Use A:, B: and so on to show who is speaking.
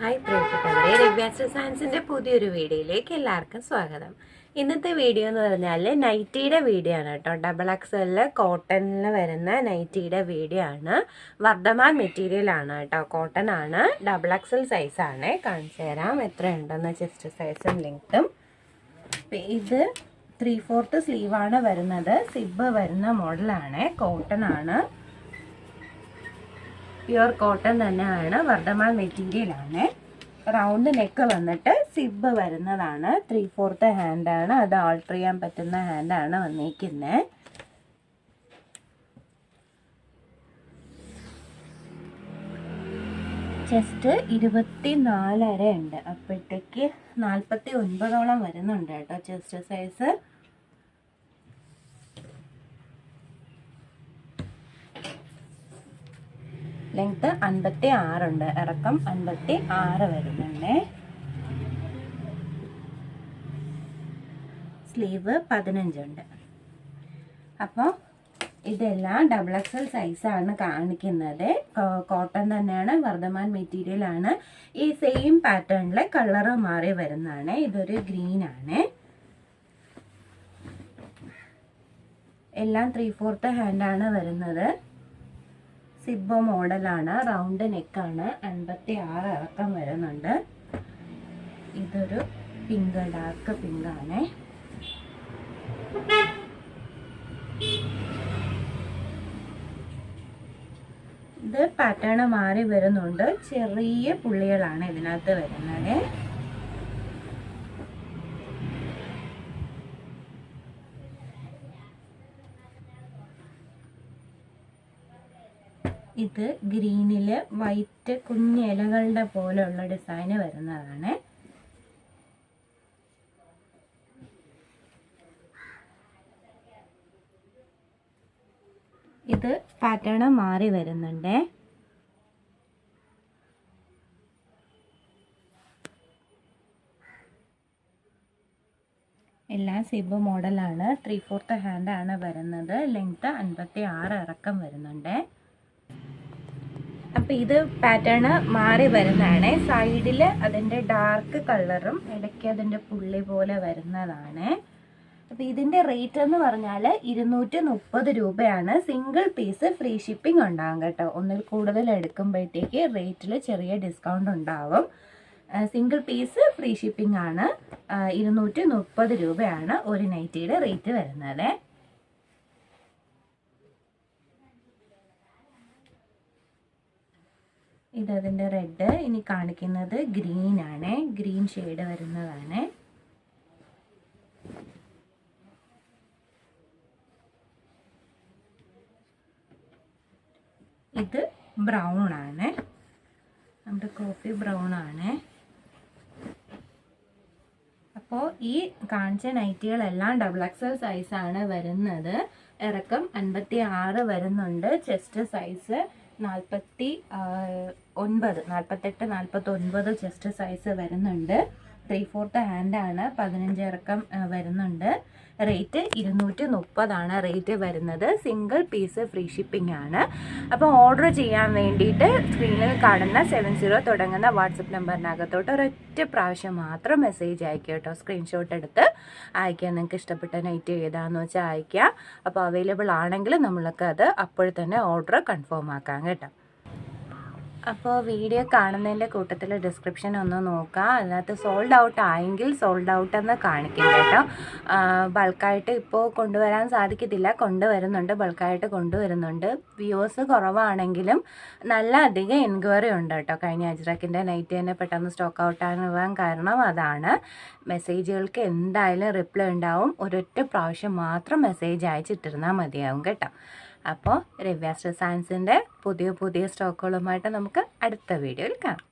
A: Hi പ്രിയപ്പെട്ടവരെ രവ്യാസ സയൻസിന്റെ പുതിയൊരു വീഡിയോയിലേക്ക് എല്ലാവർക്കും സ്വാഗതം. ഇന്നത്തെ വീഡിയോ എന്ന് പറഞ്ഞാൽ നൈറ്റിയുടെ വീഡിയോ ആണ് കേട്ടോ. ഡബിൾ എക്സലിൽ കോട്ടണിൽ വരുന്ന നൈറ്റിയുടെ വീഡിയോ ആണ്. വർദ്ധമാൻ മെറ്റീരിയൽ ആണ് കേട്ടോ. കോട്ടൺ ആണ്. ഡബിൾ എക്സൽ സൈസാണ് കാണിച്ചു തരാം എത്ര ഉണ്ടെന്ന് ചെസ്റ്റ് സൈസും ലെങ്ത്തും ഇത് ത്രീ ഫോർത്ത് സ്ലീവാണ് വരുന്നത്. സിബ് വരുന്ന മോഡലാണ് കോട്ടൺ ആണ്. പ്യുവർ കോട്ടൺ തന്നെയാണ് വർദ്ധമാൻ മെറ്റീരിയലാണ് റൗണ്ട് നെക്ക് വന്നിട്ട് സിബ് വരുന്നതാണ്. ത്രീ ഫോർത്ത് ഹാൻഡാണ് അത് ആൾട്ടർ ചെയ്യാൻ പറ്റുന്ന ഹാൻഡാണ് വന്നിരിക്കുന്നത് ചെസ്റ്റ് ഇരുപത്തി നാലര ഉണ്ട്. അപ്പോഴത്തേക്ക് നാൽപ്പത്തി ഒൻപതോളം വരുന്നുണ്ട് കേട്ടോ ചെസ്റ്റ് സൈസ്. ലെങ്ത് അൻപത്തി ആറുണ്ട്. ഇറക്കം അൻപത്തി ആറ് വരുന്നുണ്ട്. സ്ലീവ് പതിനഞ്ചുണ്ട്. അപ്പോൾ ഇതെല്ലാം ഡബിൾ എക്സൽ സൈസാണ് കാണിക്കുന്നത്. കോട്ടൺ തന്നെയാണ്. വർദ്ധമാൻ മെറ്റീരിയൽ ആണ്. ഈ സെയിം പാറ്റേണിലെ കളറ് മാറി വരുന്നതാണ്. ഇതൊരു ഗ്രീൻ ആണ്. എല്ലാം ത്രീ ഫോർത്ത് ഹാൻഡാണ് വരുന്നത്. സിബ് മോഡലാണ്. റൗണ്ട് നെക്കാണ് അൻപത്തി ആറ് ഇറക്കം വരുന്നുണ്ട്. ഇതൊരു പിങ്ക് ഡാർക്ക് പിങ്ക് ആണ് ഇത് പാറ്റേൺ മാറി വരുന്നുണ്ട്. ചെറിയ പുള്ളികളാണ് ഇതിനകത്ത് വരുന്നത്. ഇത് ഗ്രീനിൽ വൈറ്റ് കുഞ്ഞ് ഇലകളുടെ പോലെയുള്ള ഡിസൈന് വരുന്നതാണ്. ഇത് പാറ്റേൺ മാറി വരുന്നുണ്ട്. എല്ലാം സിബ് മോഡലാണ്. ത്രീ ഫോർത്ത് ഹാൻഡാണ് വരുന്നത്. ലെങ്ത്ത് അൻപത്തി ആറ് ഇറക്കം വരുന്നുണ്ട്. അപ്പം ഇത് പാറ്റേൺ മാറി വരുന്നതാണ്. സൈഡിൽ അതിന്റെ ഡാർക്ക് കളറും ഇടയ്ക്ക് അതിന്റെ പുള്ളി പോലെ വരുന്നതാണ്. അപ്പം ഇതിന്റെ റേറ്റ് എന്ന് പറഞ്ഞാൽ ഇരുന്നൂറ്റി മുപ്പത് രൂപയാണ്. സിംഗിൾ പീസ് ഫ്രീ ഷിപ്പിംഗ് ഉണ്ടാകും കേട്ടോ. ഒന്നിൽ കൂടുതൽ എടുക്കുമ്പോഴത്തേക്ക് റേറ്റിൽ ചെറിയ ഡിസ്കൗണ്ട് ഉണ്ടാവും. സിംഗിൾ പീസ് ഫ്രീ ഷിപ്പിംഗ് ആണ്. ഇരുന്നൂറ്റി മുപ്പത് രൂപയാണ് ഒരു നൈറ്റിയുടെ റേറ്റ് വരുന്നത്. ഇതതിന്റെ റെഡ് ഇനി കാണിക്കുന്നത് ഗ്രീൻ ആണ്. ഗ്രീൻ ഷെയ്ഡ് വരുന്നതാണ്. ഇത് ബ്രൗൺ ആണ്. നമ്മുടെ കോഫി ബ്രൗൺ ആണ്. അപ്പോൾ ഈ കാണിച്ച നൈറ്റികളെല്ലാം ഡബിൾ എക്സൽ സൈസാണ് വരുന്നത്. ഇറക്കം അൻപത്തി ആറ് വരുന്നുണ്ട്. ചെസ്റ്റ് സൈസ് നാൽപ്പത്തി ഒൻപത് നാൽപ്പത്തെട്ട് നാൽപ്പത്തി ഒൻപത് ചെസ്റ്റ് സൈസ് വരുന്നുണ്ട്. ത്രീ ഫോർത്ത് ആണ് പതിനഞ്ച് ഇറക്കം വരുന്നുണ്ട്. റേറ്റ് ഇരുന്നൂറ്റി മുപ്പതാണ് റേറ്റ് വരുന്നത്. സിംഗിൾ പീസ് ഫ്രീ ഷിപ്പിംഗ് ആണ്. അപ്പോൾ ഓർഡർ ചെയ്യാൻ വേണ്ടിയിട്ട് സ്ക്രീനിൽ കാണുന്ന സെവൻ സീറോ തുടങ്ങുന്ന വാട്സപ്പ് നമ്പറിനകത്തോട്ട് ഒരൊറ്റ പ്രാവശ്യം മാത്രം മെസ്സേജ് അയക്കുക കേട്ടോ. സ്ക്രീൻഷോട്ട് എടുത്ത് അയക്കുക. നിങ്ങൾക്ക് ഇഷ്ടപ്പെട്ട നൈറ്റ് ഏതാന്ന് വെച്ചാൽ അയക്കുക. അപ്പോൾ അവൈലബിൾ ആണെങ്കിൽ നമ്മൾക്ക് അത് അപ്പോൾ തന്നെ ഓർഡർ കൺഫേം ആക്കാം കേട്ടോ. അപ്പോൾ വീഡിയോ കാണുന്നതിന്റെ കൂട്ടത്തിൽ ഡിസ്ക്രിപ്ഷൻ ഒന്ന് നോക്കുക അതിനകത്ത് സോൾഡ് ഔട്ട് ആയെങ്കിൽ സോൾഡ് ഔട്ട് എന്ന് കാണിക്കും കേട്ടോ. ബൾക്കായിട്ട് ഇപ്പോൾ കൊണ്ടുവരാൻ സാധിക്കത്തില്ല. കൊണ്ടുവരുന്നുണ്ട് ബൾക്കായിട്ട് കൊണ്ടുവരുന്നുണ്ട്. വ്യൂവേഴ്സ് കുറവാണെങ്കിലും നല്ല അധികം എൻക്വയറി ഉണ്ട് കേട്ടോ. കഴിഞ്ഞ അജ്രക്കിന്റെ നൈറ്റ് തന്നെ പെട്ടെന്ന് സ്റ്റോക്ക് ഔട്ട് ആകാൻ കാരണം അതാണ്. മെസ്സേജുകൾക്ക് എന്തായാലും റിപ്ലൈ ഉണ്ടാവും. ഒരൊറ്റ പ്രാവശ്യം മാത്രം മെസ്സേജ് അയച്ചിട്ടിരുന്നാൽ മതിയാവും കേട്ടോ. അപ്പോൾ രവ്യാസ്ത്ര സയൻസിന്റെ പുതിയ പുതിയ സ്റ്റോക്കുകളുമായിട്ട് നമുക്ക് അടുത്ത വീഡിയോയിൽ കാണാം.